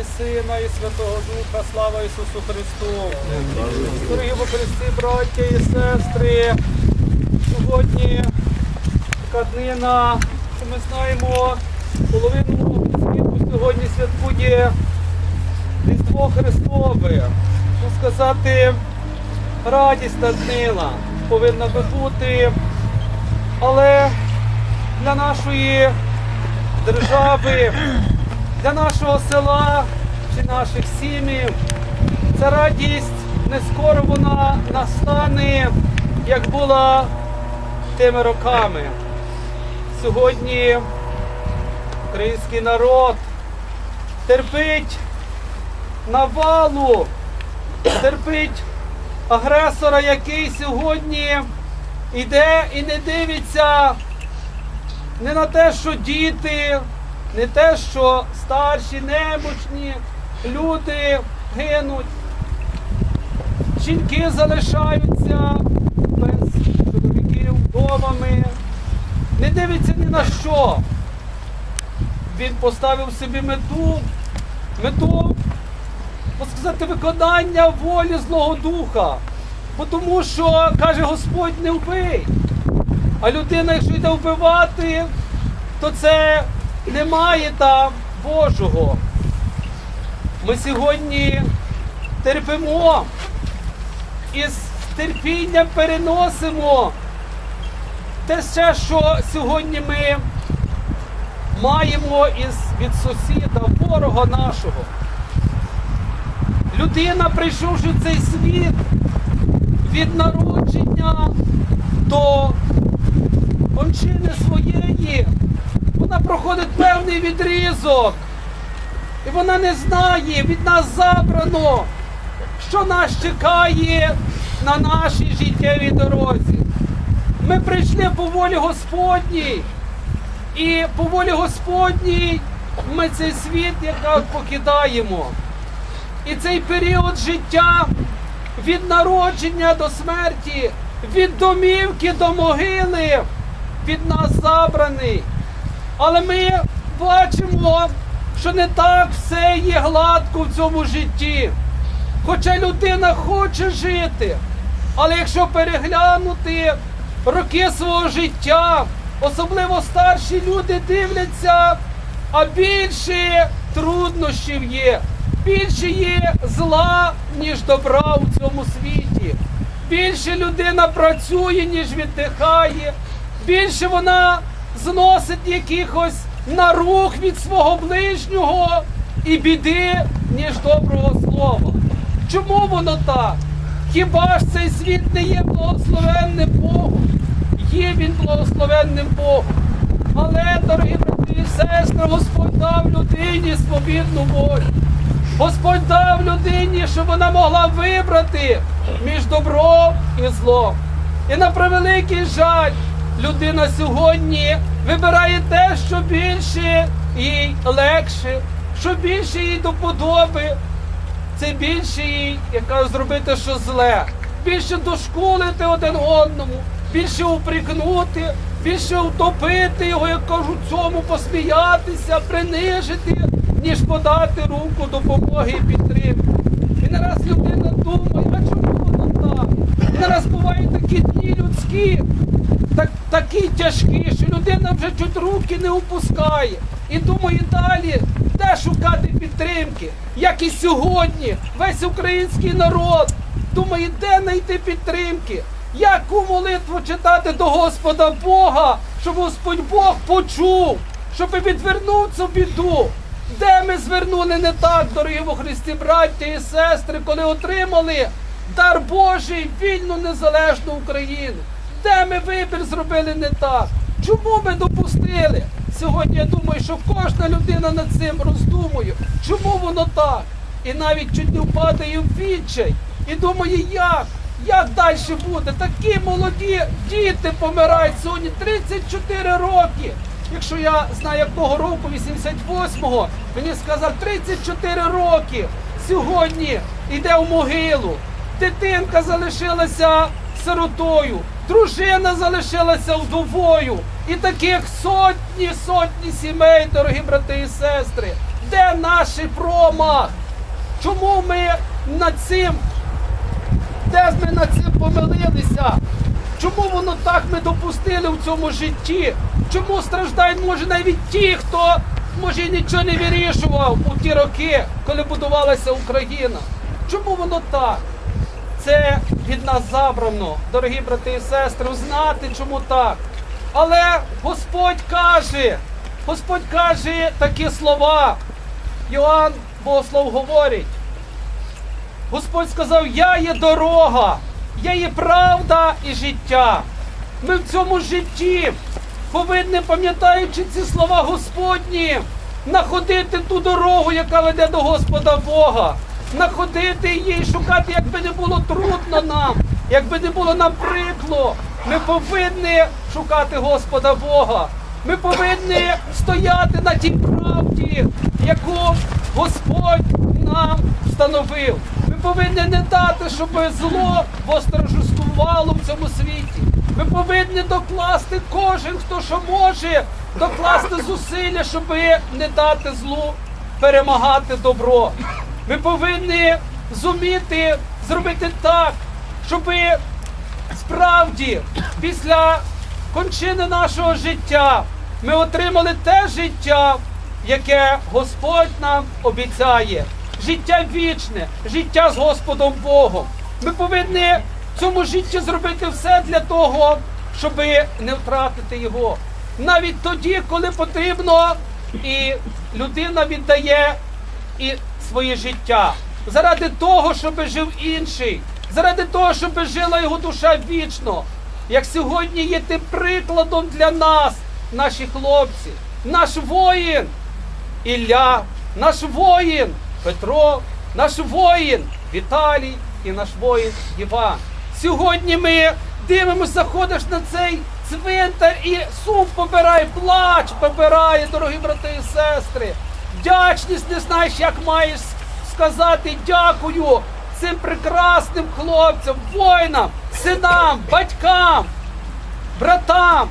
і Сина, і Святого Духа, слава Ісусу Христу. Дорогі во Христі, браття і сестри, сьогодні така днина, що ми знаємо, половину світу сьогодні святкує Різдво Христове. Можна сказати, радісна днина повинна би бути, але для нашої держави, для нашого села чи наших сім'їв. Ця радість не скоро вона настане, як була тими роками. Сьогодні український народ терпить навалу, терпить агресора, який сьогодні йде і не дивиться не на те, що діти, не те, що старші, немощні люди гинуть. Жінки залишаються без чоловіків вдовами. Не дивиться ні на що. Він поставив собі мету, мету, сказати, виконання волі Злого Духа. Бо Тому що, каже Господь, не вбий. А людина, якщо йде вбивати, то це немає там Божого. Ми сьогодні терпимо і з терпінням переносимо те все, що сьогодні ми маємо із від сусіда, ворога нашого. Людина, прийшовши в цей світ від народження до кончини своєї, вона проходить певний відрізок. І вона не знає, від нас забрано, що нас чекає на нашій життєвій дорозі. Ми прийшли по волі Господній, і по волі Господній ми цей світ якраз покидаємо. І цей період життя від народження до смерті, від домівки до могили від нас забраний. Але ми бачимо, що не так все є гладко в цьому житті. Хоча людина хоче жити, але якщо переглянути роки свого життя, особливо старші люди дивляться, а більше труднощів є, більше є зла, ніж добра у цьому світі. Більше людина працює, ніж віддихає, більше вона зносить якихось нарух від свого ближнього і біди, ніж доброго слова. Чому воно так? Хіба ж цей світ не є благословенним Богом? Є він благословенним Богом. Але, дорогі брати і сестри, Господь дав людині свобідну волю. Господь дав людині, щоб вона могла вибрати між добром і злом. І на превеликий жаль, людина сьогодні вибирає те, що більше їй легше, що більше їй до подоби, це більше їй, яка зробити, що зле, більше дошкулити один одному, більше упрекнути, більше утопити його, як кажуть, цьому посміятися, принижити, ніж подати руку допомоги і підтримки. І не раз людина думає, а чому воно так? І не раз бувають такі дні людські, так, такі тяжкі, що людина вже чуть руки не опускає. І думає далі, де шукати підтримки, як і сьогодні весь український народ думає, де знайти підтримки, яку молитву читати до Господа Бога, щоб Господь Бог почув, щоб відвернув цю біду. Де ми звернули не так, дорогі во Христі, браття і сестри, коли отримали дар Божий, вільну незалежну Україну? Де ми вибір зробили не так? Чому ми допустили? Сьогодні я думаю, що кожна людина над цим роздумує, чому воно так? І навіть чуть не впадає в відчай. І думає, як? Як далі буде? Такі молоді діти помирають сьогодні 34 роки. Якщо я знаю, якого року, 88-го, мені сказав 34 роки сьогодні йде в могилу. Дитинка залишилася сиротою, дружина залишилася вдовою. І таких сотні, сотні сімей, дорогі брати і сестри. Де наш промах? Чому ми над цим, де ми над цим помилилися? Чому воно так ми допустили в цьому житті? Чому страждають, може, навіть ті, хто може нічого не вирішував у ті роки, коли будувалася Україна? Чому воно так? Це від нас забрано, дорогі брати і сестри, знати, чому так. Але Господь каже, Господь каже такі слова. Йоанн Богослов говорить. Господь сказав: Я є дорога, я є правда і життя. Ми в цьому житті повинні, пам'ятаючи ці слова Господні, находити ту дорогу, яка веде до Господа Бога, находити її, шукати, якби не було трудно нам, якби не було нам прикло. Ми повинні шукати Господа Бога. Ми повинні стояти на тій правді, яку Господь нам встановив. Ми повинні не дати, щоб зло восторжествувало в цьому світі. Ми повинні докласти кожен, хто що може, докласти зусилля, щоб не дати злу перемагати добро. Ми повинні зуміти зробити так, щоб справді після кончини нашого життя ми отримали те життя, яке Господь нам обіцяє. Життя вічне, життя з Господом Богом. Ми повинні в цьому житті зробити все для того, щоб не втратити його. Навіть тоді, коли потрібно, і людина віддає і своє життя заради того, щоб жив інший, заради того, щоб жила його душа вічно. Як сьогодні є тим прикладом для нас, наші хлопці, наш воїн Ілля, наш воїн Петро, наш воїн Віталій і наш воїн Іван. Сьогодні ми дивимося, заходиш на цей цвинтар і сум побирає, плач побирає, дорогі брати і сестри. Вдячність не знаєш, як маєш сказати дякую цим прекрасним хлопцям, воїнам, синам, батькам, братам.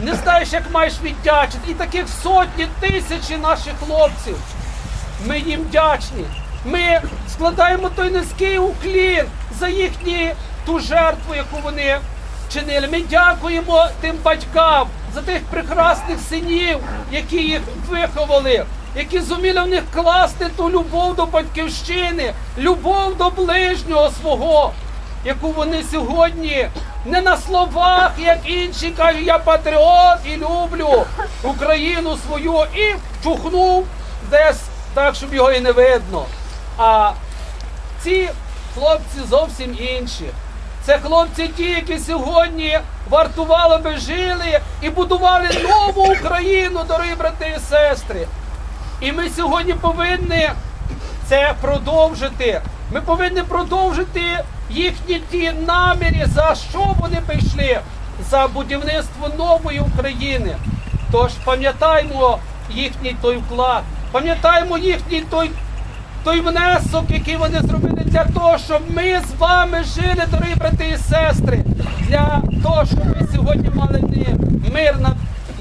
Не знаєш, як маєш віддячити. І таких сотні тисячі наших хлопців. Ми їм вдячні. Ми складаємо той низький уклін за їхні ту жертву, яку вони чинили. Ми дякуємо тим батькам за тих прекрасних синів, які їх виховали, які зуміли в них класти ту любов до батьківщини, любов до ближнього свого, яку вони сьогодні не на словах, як інші кажуть, я патріот і люблю Україну свою і чухнув десь так, щоб його і не видно. А ці хлопці зовсім інші. Це хлопці ті, які сьогодні вартували би жили і будували нову Україну, дорогі брати і сестри. І ми сьогодні повинні це продовжити. Ми повинні продовжити їхні ті наміри, за що вони прийшли, за будівництво нової України. Тож пам'ятаймо їхній той вклад, пам'ятаймо їхній той, той внесок, який вони зробили для того, щоб ми з вами жили, дорогі брати і сестри, для того, щоб ми сьогодні мали мир над,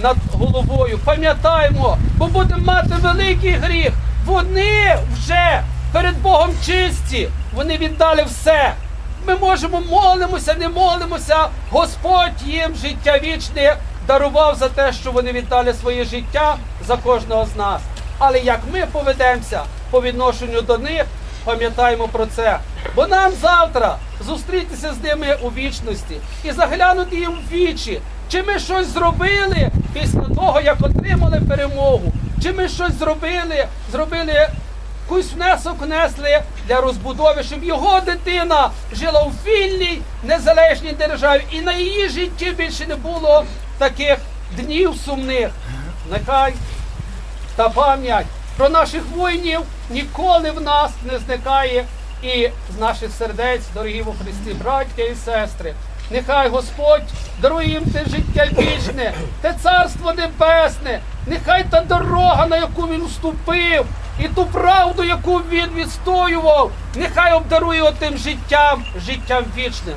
над головою. Пам'ятаймо, бо будемо мати великий гріх. Вони вже перед Богом чисті, вони віддали все. Ми можемо молимося, не молимося. Господь їм життя вічне дарував за те, що вони віддали своє життя за кожного з нас. Але як ми поведемося по відношенню до них, пам'ятаємо про це. Бо нам завтра зустрітися з ними у вічності і заглянути їм в вічі. Чи ми щось зробили після того, як отримали перемогу? Чи ми щось зробили, зробили якийсь внесок внесли для розбудови, щоб його дитина жила у вільній незалежній державі, і на її житті більше не було таких днів сумних. Нехай та пам'ять про наших воїнів ніколи в нас не зникає і з наших сердець, дорогі во Христі, браття і сестри. Нехай Господь дарує їм те життя вічне, те царство небесне, нехай та дорога, на яку він вступив, і ту правду, яку він відстоював, нехай обдарує тим життям, життям вічним.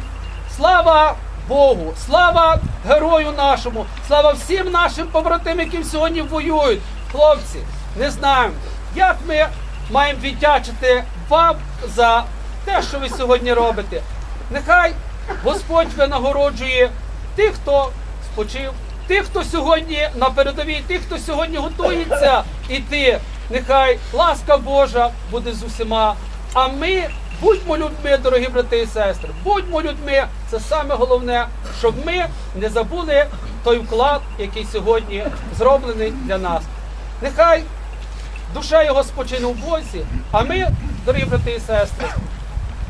Слава Богу, слава герою нашому, слава всім нашим побратимам, які сьогодні воюють. Хлопці, не знаємо, Як ми маємо віддячити вам за те, що ви сьогодні робите? Нехай Господь винагороджує тих, хто спочив, тих, хто сьогодні на передовій, тих, хто сьогодні готується іти. Нехай ласка Божа буде з усіма. А ми будьмо людьми, дорогі брати і сестри, будьмо людьми. Це саме головне, щоб ми не забули той вклад, який сьогодні зроблений для нас. Нехай душа його спочине в Бозі, а ми, дорогі брати і сестри,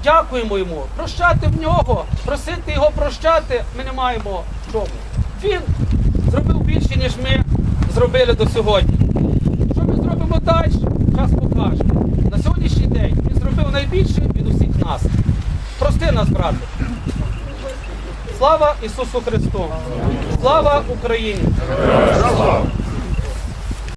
дякуємо йому. Прощати в нього, просити його прощати, ми не маємо чому. Він зробив більше, ніж ми зробили до сьогодні. Що ми зробимо далі? Час покаже. На сьогоднішній день він зробив найбільше від усіх нас. Прости нас, брате. Слава Ісусу Христу! Слава Україні!